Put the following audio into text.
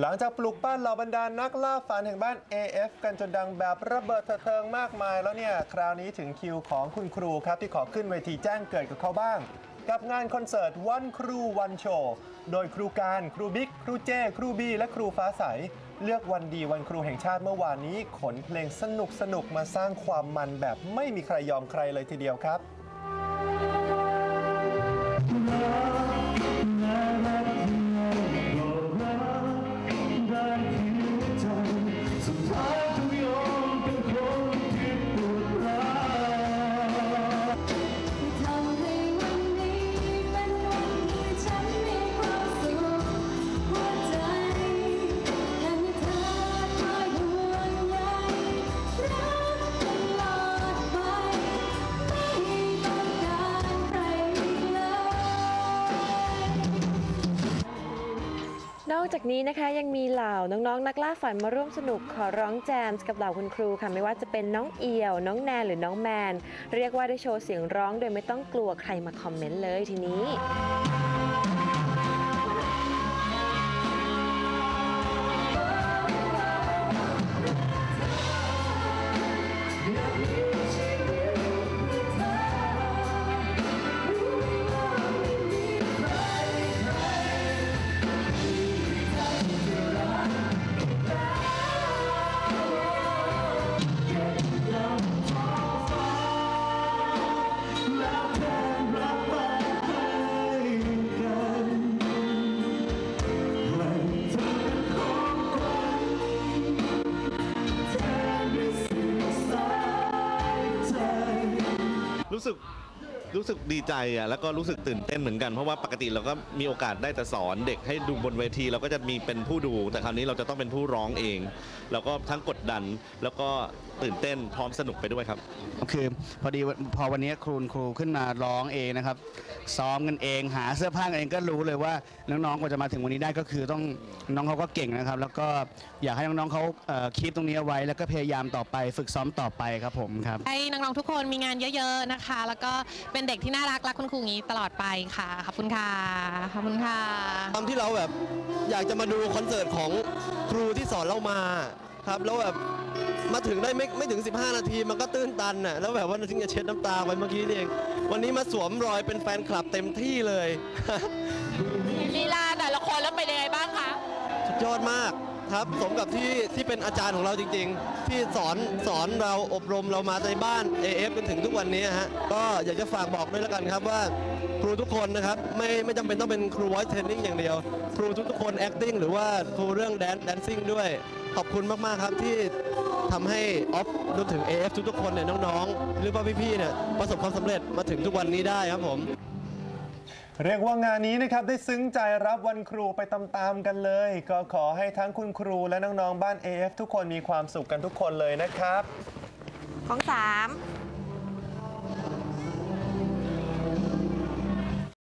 หลังจากปลุกปั้นเหล่าบรรดานักล่าฝันแห่งบ้าน AF กันจนดังแบบระเบิดเถดเทิงมากมายแล้วเนี่ย คราวนี้ถึงคิวของคุณครูครับ ที่ขอขึ้นเวทีแจ้งเกิดกับเขาบ้าง กับงานคอนเสิร์ตวันครูวันโชว์โดยครูการ ครูบิ๊ก ครูเจ้ ครูบีและครูฟ้าใส เลือกวันดีวันครูแห่งชาติเมื่อวานนี้ ขนเพลงสนุกสนุกมาสร้างความมันแบบไม่มีใครยอมใครเลยทีเดียวครับ อกจากนี้นะคะยังมีเหล่าน้องๆ นักล่าฝันมาร่วมสนุกขอร้องแจมส์กับเหล่าคุณครูค่ะไม่ว่าจะเป็นน้องเอี่ยว น้องแนนหรือน้องแมน เรียกว่าได้โชว์เสียงร้องโดยไม่ต้องกลัวใครมาคอมเมนต์เลยทีนี้ รู้สึก รู้สึกดีใจอะแล้วก็รู้สึกตื่นเต้นเหมือนกันเพราะว่าปกติเราก็มีโอกาสได้แต่สอนเด็กให้ดูบนเวที เราก็จะมีเป็นผู้ดู แต่คราวนี้เราจะต้องเป็นผู้ร้องเองเราก็ทั้งกดดัน แล้วก็ตื่นเต้นพร้อมสนุกไปด้วยครับ คือพอดีพอวันนี้ครูครูขึ้นมาร้องเองนะครับ ซ้อมกันเองหาเสื้อผ้ากันเองก็รู้เลยว่าน้องๆกว่าจะมาถึงวันนี้ได้ก็คือต้องน้องเขาก็เก่งนะครับ แล้วก็อยากให้น้องๆเขาเอ่อคิดตรงนี้เอาไว้ แล้วก็พยายามต่อไป ฝึกซ้อมต่อไปครับผมครับให้น้องๆทุกคนมีงานเยอะ ๆนะคะ แล้วก็เป็นเด็กที่น่ารักรักคุณครูอย่างนี้ตลอดไปค่ะ ขอบคุณค่ะ ขอบคุณค่ะตามที่เราแบบอยากจะมาดูคอนเสิร์ตของครูที่สอนเรามาครับ แล้วแบบมาถึงได้ไม่ไม่ถึง 15 นาทีมันก็ตื้นตันน่ะแล้วแบบว่าถึงจะเช็ดน้ำตาไปเมื่อกี้นี่เองวันนี้มาสวมรอยเป็นแฟนคลับเต็มที่เลยลีลาแต่ละคนแล้วเป็นยังไงบ้างคะสุดยอดมาก ครับสมกับที่ที่เป็นอาจารย์ของเราจริง ๆ ที่สอนสอนเราอบรมเรามาในบ้าน AF จนถึงทุกวันนี้ฮะก็อยากจะฝากบอกด้วยแล้วกันครับว่า ครูทุกคนนะครับไม่ไม่จำเป็นต้องเป็นครู voice training อย่างเดียว ครูทุกๆคน acting หรือว่าครูเรื่อง dance dancing ด้วย ขอบคุณมาก ๆ ครับที่ทำให้ออฟรวมถึง AF ทุกๆคนเนี่ยน้องๆ หรือว่าพี่ๆเนี่ยประสบความสำเร็จมาถึงทุกวันนี้ได้ครับผม เรียกว่างานนี้นะครับได้ซึ้งใจรับวันครูไปตามๆกันเลย ก็ขอให้ทั้งคุณครูและน้องๆบ้าน AF ทุกคนมีความสุขกันทุกคนเลยนะครับ ของสาม